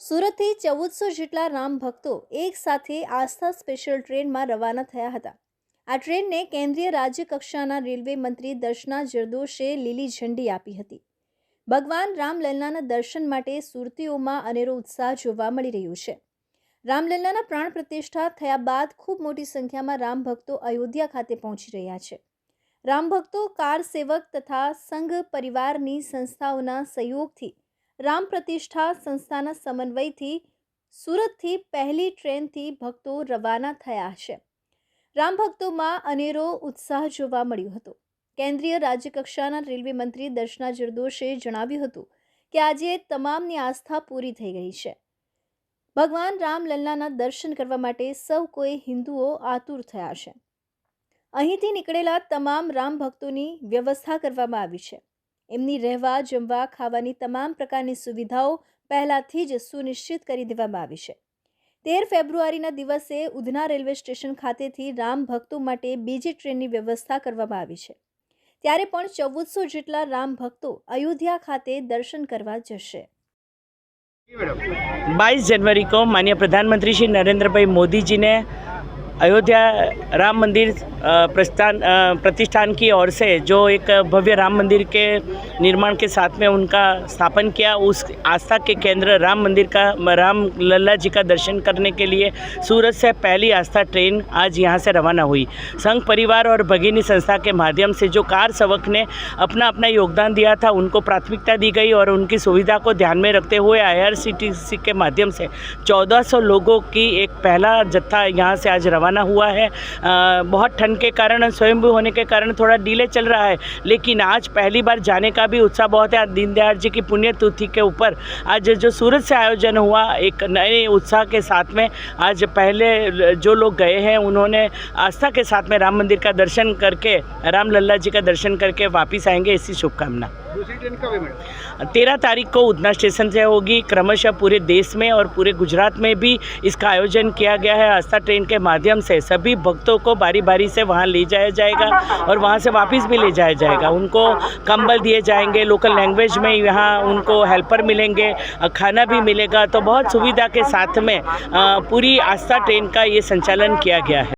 સુરતથી ચૌદસો જેટલા રામ ભક્તો એક સાથે આસ્થા સ્પેશિયલ ટ્રેનમાં રવાના થયા હતા. આ ટ્રેનને કેન્દ્રીય રાજ્ય કક્ષાના રેલવે મંત્રી દર્શના જરદોશે લીલી ઝંડી આપી હતી. ભગવાન રામલલ્લાના દર્શન માટે સુરતીઓમાં અનેરો ઉત્સાહ જોવા મળી રહ્યો છે. રામલલ્લાના પ્રાણ પ્રતિષ્ઠા થયા બાદ ખૂબ મોટી સંખ્યામાં રામ ભક્તો અયોધ્યા ખાતે પહોંચી રહ્યા છે. રામ ભક્તો કાર સેવક તથા સંઘ પરિવારની સંસ્થાઓના સહયોગથી રામ પ્રતિષ્ઠા સંસ્થાના સમન્વયથી સુરતથી પહેલી ટ્રેનથી ભક્તો રવાના થયા છે. રામ ભક્તોમાં અનેરો ઉત્સાહ જોવા મળ્યો હતો. કેન્દ્રીય રાજ્યકક્ષાના રેલવે મંત્રી દર્શના જરદોશે જણાવ્યું હતું કે આજે તમામની આસ્થા પૂરી થઈ ગઈ છે. ભગવાન રામલલ્લાના દર્શન કરવા માટે સૌ કોઈ હિન્દુઓ આતુર થયા છે. અહીંથી નીકળેલા તમામ રામ ભક્તોની વ્યવસ્થા કરવામાં આવી છે. એમની રહેવા, જમવા, ખાવાની તમામ પ્રકારની સુવિધાઓ પહેલાંથી જ સુનિશ્ચિત કરી દેવામાં આવી છે. તેર ફેબ્રુઆરીના દિવસે ઉધના રેલવે સ્ટેશન ખાતેથી રામ ભક્તો માટે બીજી ટ્રેનની વ્યવસ્થા કરવામાં આવી છે. ત્યારે પણ ચૌદસો જેટલા રામ ભક્તો અયોધ્યા ખાતે દર્શન કરવા જશે. બાવીસ જનવરી કો માન્ય પ્રધાનમંત્રી શ્રી નરેન્દ્રભાઈ મોદીજીને अयोध्या राम मंदिर प्रस्थान प्रतिष्ठान की ओर से जो एक भव्य राम मंदिर के निर्माण के साथ में उनका स्थापन किया, उस आस्था के केंद्र राम मंदिर का, राम लल्ला जी का दर्शन करने के लिए सूरत से पहली आस्था ट्रेन आज यहाँ से रवाना हुई। संघ परिवार और भगिनी संस्था के माध्यम से जो कार सवक ने अपना अपना योगदान दिया था, उनको प्राथमिकता दी गई और उनकी सुविधा को ध्यान में रखते हुए आई के माध्यम से 1400 लोगों की एक पहला जत्था यहाँ से आज रवाना हुआ है। अ, बहुत ठंड के कारण स्वयंभू होने के कारण थोड़ा डिले चल रहा है। लेकिन आज पहली बार जाने का भी उत्साह बहुत है। दीनदयाल जी की पुण्यतिथि के ऊपर आज जो सूरत से आयोजन हुआ एक नए उत्साह के साथ में आज पहले जो लोग गए हैं उन्होंने आस्था के साथ में राम मंदिर का दर्शन करके राम लल्ला जी का दर्शन करके वापिस आएँगे। इसी शुभकामना। दूसरी ट्रेन कब है मैडम? तेरह तारीख को उधना स्टेशन से होगी। क्रमशः पूरे देश में और पूरे गुजरात में भी इसका आयोजन किया गया है। आस्था ट्रेन के माध्यम से सभी भक्तों को बारी बारी से वहाँ ले जाया जाएगा और वहाँ से वापस भी ले जाया जाएगा। उनको कंबल दिए जाएँगे लोकल लैंग्वेज में यहाँ उनको हेल्पर मिलेंगे खाना भी मिलेगा। तो बहुत सुविधा के साथ में पूरी आस्था ट्रेन का ये संचालन किया गया है।